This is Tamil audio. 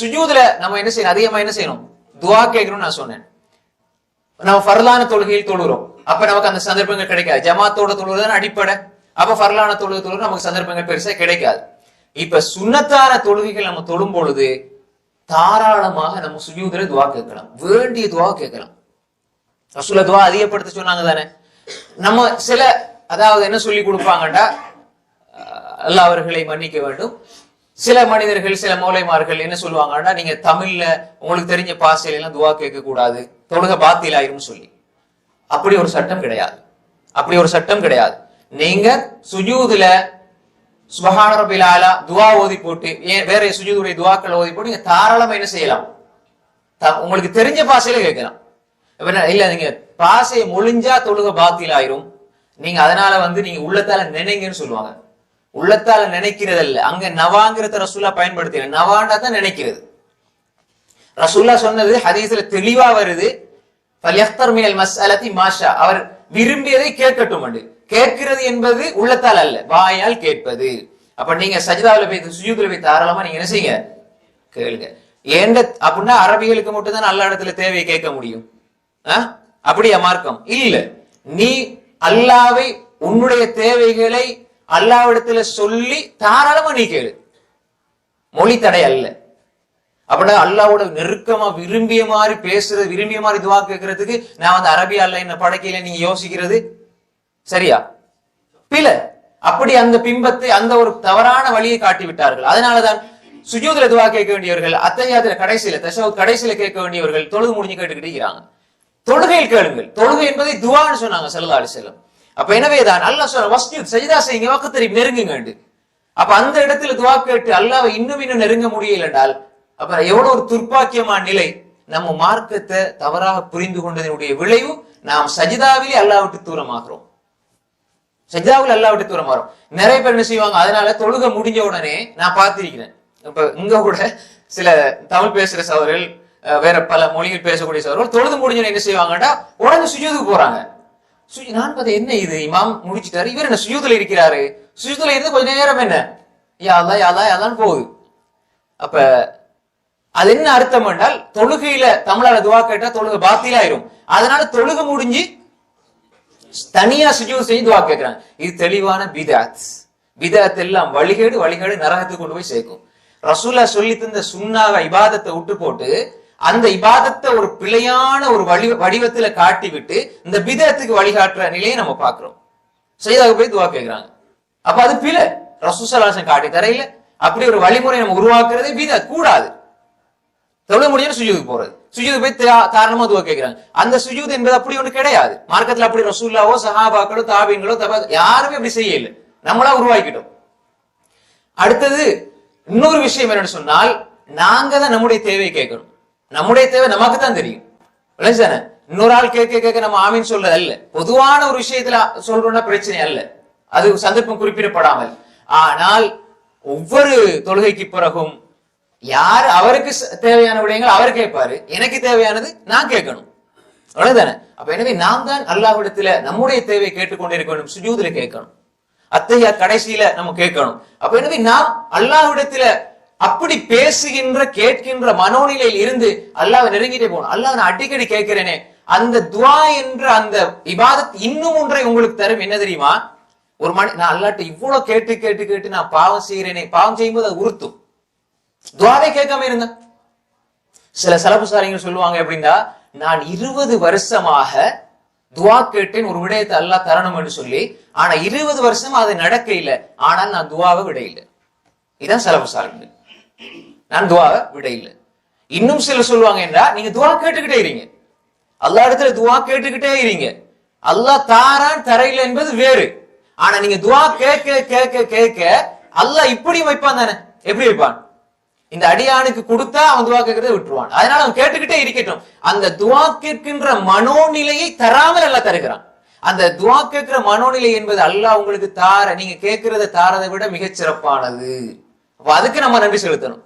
சுஜூதுல நம்ம என்ன செய்யணும்? அதிகமா என்ன செய்யணும்? துவா கேட்கணும்னு நான் சொன்னேன். நம்ம ஃபர்லான தொழுகையில் தொழுகிறோம் அப்ப நமக்கு அந்த சந்தர்ப்பங்கள் கிடைக்காது. ஜமாத்தோட தொழுகிறதான் அடிப்படை. அப்ப ஃபர்லான தொழுகை தொழுக நமக்கு சந்தர்ப்பங்கள் பெருசா கிடைக்காது. இப்ப சுண்ணத்தான தொழுகைகள் நம்ம தொழும் பொழுது தாராளமாக நம்ம சுஜூதுல துவா கேட்கலாம். வேண்டிய துவா கேட்கலாம். ரசூல துவா அதிகப்படுத்த சொன்னாங்க தானே. நம்ம சில அதாவது என்ன சொல்லி கொடுப்பாங்கடா? அல்லாஹ் அவர்களை மன்னிக்க வேண்டும். சில மனிதர்கள் சில மூலைமார்கள் என்ன சொல்லுவாங்கன்னா நீங்க தமிழ்ல உங்களுக்கு தெரிஞ்ச பாசையில எல்லாம் துவா கேட்க கூடாது தொழுக பாத்திலாயிரும் சொல்லி. அப்படி ஒரு சட்டம் கிடையாது. அப்படி ஒரு சட்டம் கிடையாது. நீங்க சுஜூதுல சுபஹான ரபில் ஆலா துவா ஓதி போட்டு ஏன் வேற சுஜூதுடைய துவாக்கள் ஓதி போட்டு நீங்க தாராளமா என்ன செய்யலாம்? உங்களுக்கு தெரிஞ்ச பாசையில கேட்கலாம். இல்ல நீங்க பாசையை முழிஞ்சா தொழுக பாத்தியில் ஆயிரும் நீங்க அதனால வந்து நீங்க உள்ளத்தால நினைங்கன்னு சொல்லுவாங்க. உள்ளத்தால நினைக்கிறது இல்ல அங்க நவாங்கிறத ரசூல்லா பயன்படுத்தின. நவாண்டா தான் நினைக்கிறது. ரசூல்லா சொன்னது ஹதீஸ்ல தெளிவா வருது. லெஃப்தர் மேல் மஸ் மஸ்அலதி மாஷா. அவர் விரும்பியதை கேட்கட்டும் அண்டு கேட்கிறது என்பது உள்ளத்தால் அல்ல. வாயால் கேட்பது. அப்ப நீங்க சஜிதாவில் போய் சுஜூதுல போய் தாராளமா நீங்க என்ன செய்யுங்க? கேளுங்க. ஏண்ட அப்படின்னா அரபிகளுக்கு மட்டும் தான் நல்ல இடத்துல தேவையை கேட்க முடியும். அப்படியா மார்க்கம்? இல்ல. நீ அல்லாவை உன்னுடைய தேவைகளை அல்லாவிடத்துல சொல்லி தாராளமா நீ கேளு. மொழி தடை அல்ல. அப்படின்னா அல்லாவோட நெருக்கமா விரும்பிய மாதிரி பேசுறது விரும்பிய மாதிரி துவா கேட்கறதுக்கு நான் வந்து அரபி அல்ல என்ன படைக்கையில நீங்க யோசிக்கிறது. சரியா? பில அப்படி அந்த பிம்பத்தை அந்த ஒரு தவறான வழியை காட்டி விட்டார்கள். அதனாலதான் சுஜூதுல துவா கேட்க வேண்டியவர்கள் அத்தையாதுல கடைசியில தசவு கடைசியில கேட்க வேண்டியவர்கள் தொழுது முடிஞ்சு கேட்டுக்கிட்டு இருக்கிறாங்க. தொழுகையில் கேளுங்கள். தொழுகை என்பதை துவான்னு சொன்னாங்க சல்லா அலி செல்லம் அப்ப எனவேதான் அல்லாஹ் சொல்ற சஜிதா செய்யுங்க வக்கத்தறி நெருங்குங்க அப்ப அந்த இடத்துல துவா கேட்டு அல்லாவை இன்னும் இன்னும் நெருங்க முடியல என்றால் அப்ப எவ்வளவு ஒரு துர்ப்பாக்கியமான நிலை. நம்ம மார்க்கத்தை தவறாக புரிந்து கொண்டதனுடைய விளைவு நாம் சஜிதாவிலே அல்லாஹ் விட்டு தூரமாகிறோம். சஜிதாவில் அல்லாஹ் விட்டு தூரம் நிறைய பேர் என்ன செய்வாங்க அதனால தொழுக முடிஞ்ச உடனே நான் பார்த்திருக்கிறேன். இப்ப இங்க கூட சில தமிழ் பேசுற சவர்கள் அஹ், வேற பல மொழிகள் பேசக்கூடிய சவர்கள் தொழுது முடிஞ்ச என்ன செய்வாங்கன்னா உடனே சுஜூதுக்கு போறாங்க. நான் பார்த்தேன் என்ன இது? இமாம் முடிச்சுட்டாரு. இவர் என்ன சுஜூதுல இருக்கிறாரு? சுஜூதுல இருந்து கொஞ்ச நேரம் என்ன? யாதா யாதா யாதான் போகுது. அப்ப அது என்ன அர்த்தம் என்றால் தொழுகையில தமிழால துவா கேட்டா தொழுகை பாத்திலாயிரும். அதனால தொழுகை முடிஞ்சு தனியா சுஜூர் செஞ்சு துவா கேட்கிறாங்க இது தெளிவான பிதாத். பிதாத் எல்லாம் வழிகேடு வழிகேடு நரகத்துக்கு கொண்டு போய் சேர்க்கும். ரசூலா சொல்லி தந்த சுண்ணாவை இபாதத்தை விட்டு போட்டு அந்த இபாதத்தை ஒரு பிழையான ஒரு வழி வடிவத்துல காட்டி விட்டு இந்த பிதத்துக்கு வழிகாட்டுற நிலையை நம்ம பாக்குறோம் செய்தாக போய் துவா கேட்கிறாங்க அப்ப அது பிழை. ரசூசலாசன் காட்டி தரையில அப்படி ஒரு வழிமுறை நம்ம உருவாக்குறதே வித கூடாது. தொழில் முடியும் சுஜூதுக்கு போறது. சுஜூது போய் காரணமா துவா கேட்கிறாங்க அந்த சுஜூத் என்பது அப்படி ஒன்று கிடையாது. மார்க்கத்துல அப்படி ரசூல்லாவோ சஹாபாக்களோ தாபீன்களோ தபா யாருமே அப்படி செய்யல நம்மளா உருவாக்கிட்டோம். அடுத்தது இன்னொரு விஷயம் என்னன்னு சொன்னால் நாங்க தான் நம்முடைய தேவையை கேட்கணும். நம்முடைய தேவை நமக்கு தான் தெரியும் விளைஞ்சானே இன்னொரு ஆள் கேட்க கேட்க நம்ம ஆமின்னு சொல்றது அல்ல. பொதுவான ஒரு விஷயத்துல சொல்றோம்னா பிரச்சனை அல்ல. அது சந்தர்ப்பம் குறிப்பிடப்படாமல். ஆனால் ஒவ்வொரு தொழுகைக்கு பிறகும் யார் அவருக்கு தேவையான விடயங்கள் அவர் கேட்பாரு எனக்கு தேவையானது நான் கேட்கணும். அவ்வளவுதானே அப்ப எனவே நாம் தான் அல்லாஹ்விடத்துல நம்முடைய தேவையை கேட்டுக்கொண்டிருக்க வேண்டும் சுஜூதுல கேட்கணும். அத்தையா கடைசியில நம்ம கேட்கணும். அப்ப எனவே நாம் அல்லாஹ்விடத்துல அப்படி பேசுகின்ற கேட்கின்ற மனோநிலையில் இருந்து அல்லாஹ் நெருங்கிட்டே போகணும். அல்லாஹ் நான் அடிக்கடி கேட்கிறேனே அந்த துவா என்ற அந்த இபாதத் இன்னும் ஒன்றை உங்களுக்கு தரும். என்ன தெரியுமா? ஒரு மணி நான் அல்லாட்ட இவ்வளவு கேட்டு கேட்டு கேட்டு நான் பாவம் செய்கிறேனே பாவம் செய்யும்போது அது உறுத்தும். துவாவே கேட்காம இருங்க சில சலப்புசாரிகள் சொல்லுவாங்க அப்படின்னா நான் இருபது வருஷமாக துவா கேட்டேன் ஒரு விடயத்தை அல்லா தரணும் என்று சொல்லி ஆனா இருபது வருஷமா அது நடக்க இல்லை ஆனால் நான் துவாவை விட இல்லை இதான் சலப்புசாரிகள் நான் துவாவை விட இல்லை இன்னும் சிலர் சொல்லுவாங்க என்றா நீங்க துவா கேட்டுக்கிட்டே இருங்க. அல்லா இடத்துல துவா கேட்டுக்கிட்டே இருங்க. அல்லாஹ் தாரான் தரையில என்பது வேறு. ஆனா நீங்க துவா கேட்க கேட்க கேட்க அல்லாஹ் இப்படி வைப்பான் தானே. எப்படி வைப்பான்? இந்த அடியானுக்கு கொடுத்தா அவன் துவா கேட்கறத விட்டுருவான். அதனால அவன் கேட்டுக்கிட்டே இருக்கட்டும். அந்த துவா கேட்கின்ற மனோநிலையை தராமல் அல்லாஹ் தருகிறான். அந்த துவா கேட்கிற மனோநிலை என்பது அல்லாஹ் உங்களுக்கு தார நீங்க கேட்கிறத தாரதை விட மிகச் சிறப்பானது. அதுக்கு நம்ம நன்றி செலுத்தணும்.